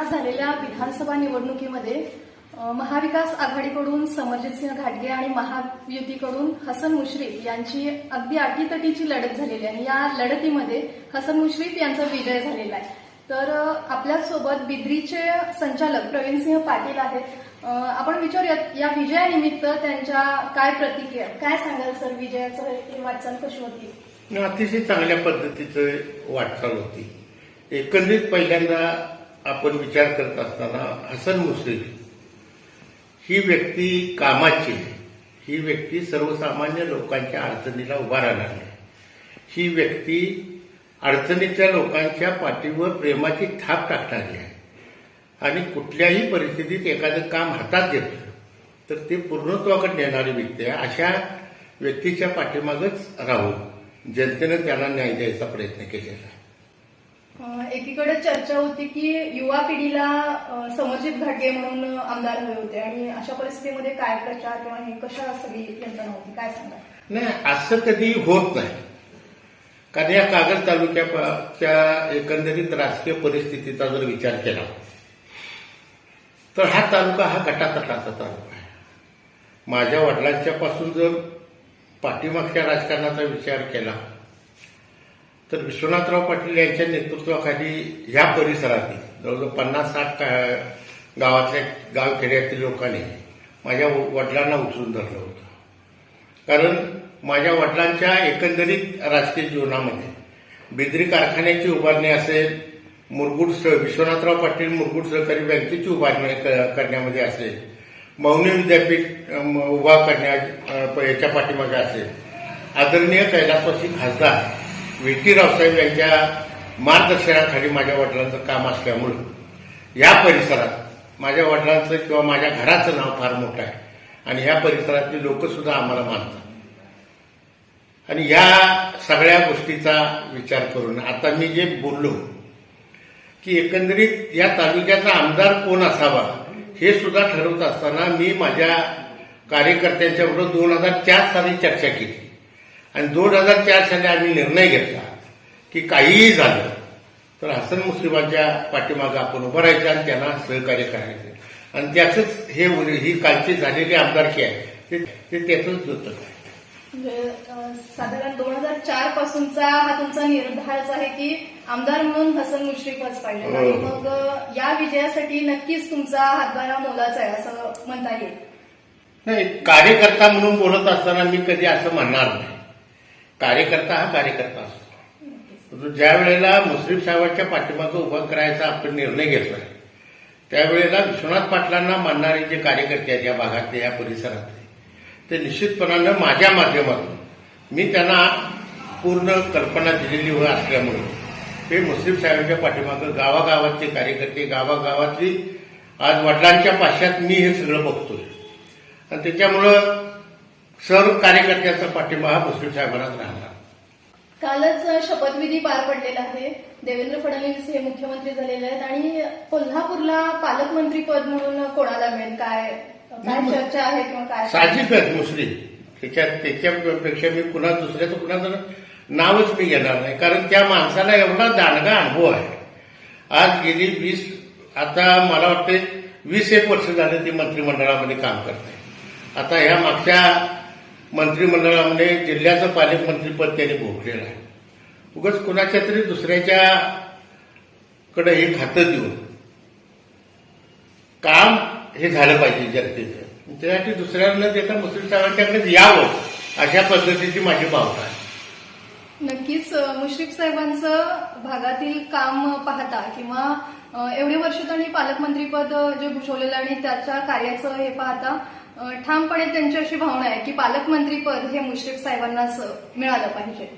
आज झालेल्या विधानसभा निवडणुकीमध्ये महाविकास आघाडीकडून समरजितसिंह घाटगे आणि महायुतीकडून हसन मुश्रीफ यांची अगदी अटीतटीची लढत झालेली आहे. या लढतीमध्ये हसन मुश्रीफ यांचा विजय झालेला आहे. तर आपल्यासोबत बिद्रीचे संचालक प्रवीणसिंह पाटील आहेत. आपण विचारूयात या विजयानिमित्त त्यांच्या काय प्रतिक्रिया काय सांगाल सर? विजयाचं वाटचाल कशी होती? अतिशय चांगल्या पद्धतीचं वाटचाल होती. एकंदरीत पहिल्यांदा आपण विचार करत असताना हसन मुश्रीफ ही व्यक्ती कामाची आहे. ही व्यक्ती सर्वसामान्य लोकांच्या अडचणीला उभा राहणार आहे. ही व्यक्ती अडचणीच्या लोकांच्या पाठीवर प्रेमाची थाप टाकणारी आहे. आणि कुठल्याही परिस्थितीत एखादं काम हातात घेतलं तर ते पूर्णत्वाकडे नेणारी व्यक्ती आहे. अशा व्यक्तीच्या पाठीमागच राहून जनतेनं त्याला न्याय द्यायचा प्रयत्न केलेला आहे. एकीकडे चर्चा होती की युवा पिढीला समर्जित घाटे म्हणून आमदार हवे होते. आणि अशा परिस्थितीमध्ये काय प्रचार किंवा हे कशा सगळी यंत्रणा होती? काय सांगा? नाही असं कधी होत नाही. कारण या कागद तालुक्याच्या एकंदरीत राजकीय परिस्थितीचा जर विचार केला तर हा तालुका हा गटातटाचा तालुका आहे. माझ्या वडिलांच्या पासून जर पाठीमागच्या राजकारणाचा विचार केला तर विश्वनाथराव पाटील यांच्या नेतृत्वाखाली ह्या परिसरातील जवळजवळ पन्नास साठ गावातल्या गावखेड्यातील लोकांनी माझ्या वडिलांना उचलून धरलं होतं. कारण माझ्या वडिलांच्या एकंदरीत राजकीय जीवनामध्ये बिद्री कारखान्याची उभारणी असेल मुरगुड स- विश्वनाथराव पाटील मुरगुड सहकारी बँकेची उभारणी क- करण्यामध्ये असेल मौनी विद्यापीठ उभा करण्या प- याच्या पाठीमागे असेल आदरणीय कैलासवासी खासदार व्ही टी रावसाहेब यांच्या मार्गदर्शनाखाली माझ्या वडिलांचं काम असल्यामुळं या परिसरात माझ्या वडिलांचं किंवा माझ्या घराचं नाव फार मोठं आहे. आणि ह्या परिसरातली लोकसुद्धा आम्हाला मानतात. आणि या सगळ्या गोष्टीचा विचार करून आता मी जे बोललो की एकंदरीत या तालुक्याचा आमदार कोण असावा हे सुद्धा ठरवत असताना मी माझ्या कार्यकर्त्यांच्या बरोबर दोन हजार चार साली चर्चा केली. आणि दोन हजार चार साली आम्ही निर्णय घेतला की काहीही झालं तर हसन मुस्लिमांच्या पाठीमागं आपण उभं राहायचं आणि त्यांना सहकार्य करायचं. आणि त्याचंच हे ही कालची झालेली आमदारकी आहे. ते- त्याचंच आहे म्हणजे साधारण दोन हजार चार पासूनचा हा तुमचा निर्धारच आहे की आमदार म्हणून हसन मुश्रीफच पाहिजे. हो. आणि मग या विजयासाठी नक्कीच तुमचा हातभारा मोलाचा आहे असं म्हणता येईल. नाही कार्यकर्ता म्हणून बोलत असताना मी कधी असं म्हणणार नाही. कार्यकर्ता हा कार्यकर्ता असतो. ज्या वेळेला मुस्लिम साहेबांच्या पाठीमागं उभा करायचा आपण निर्णय घेतला त्यावेळेला विश्वनाथ पाटलांना मानणारे जे कार्यकर्ते आहेत या भागातले या परिसरातले ते निश्चितपणानं माझ्या माध्यमातून मी त्यांना पूर्ण कल्पना दिलेली हो असल्यामुळे ते मुस्लिम साहेबांच्या पाठीमागं गावागावातले कार्यकर्ते गावागावातली आज वडिलांच्या पाश्यात मी हे सगळं बघतोय. आणि त्याच्यामुळं सर्व कार्यकर्त्यांचा पाठिंबा हा मुस्लिम साहेबांनाच राहणार. कालच शपथविधी पार पडलेला आहे. देवेंद्र फडणवीस हे मुख्यमंत्री झालेले आहेत आणि कोल्हापूरला पालकमंत्री पद म्हणून कोणाला मिळेल? काय काय चर्चा आहे किंवा काय? साहजिकच मुस्लिम. त्याच्यात त्याच्यापेक्षा मी कुणा दुसऱ्याचं कुणाचं नावच मी घेणार नाही. कारण त्या माणसाला एवढा दांडगा अनुभव आहे. आज गेली वीस आता मला वाटते वीस एक वर्ष झाले ते मंत्रिमंडळामध्ये काम करते. आता ह्या मागच्या मंत्रिमंडळामध्ये जिल्ह्याचं पालकमंत्रीपद त्यांनी भोगलेलं आहे. उगाच कुणाच्या तरी दुसऱ्याच्या कडे हे खातं देऊन काम हे झालं पाहिजे जनतेचं. त्यासाठी दुसऱ्यांना देता मुस्लिम साहेबांच्याकडे यावं अशा पद्धतीची माझी भावना आहे. नक्कीच मुश्रीफ साहेबांचं भागातील काम पाहता किंवा अ, एवढे वर्ष त्यांनी पालकमंत्रीपद जे भूषवलेलं आणि त्याच्या कार्याचं हे पाहता ठामपणे त्यांची अशी भावना आहे की पालकमंत्रीपद हे मुश्रीफ साहेबांनाच मिळालं पाहिजे.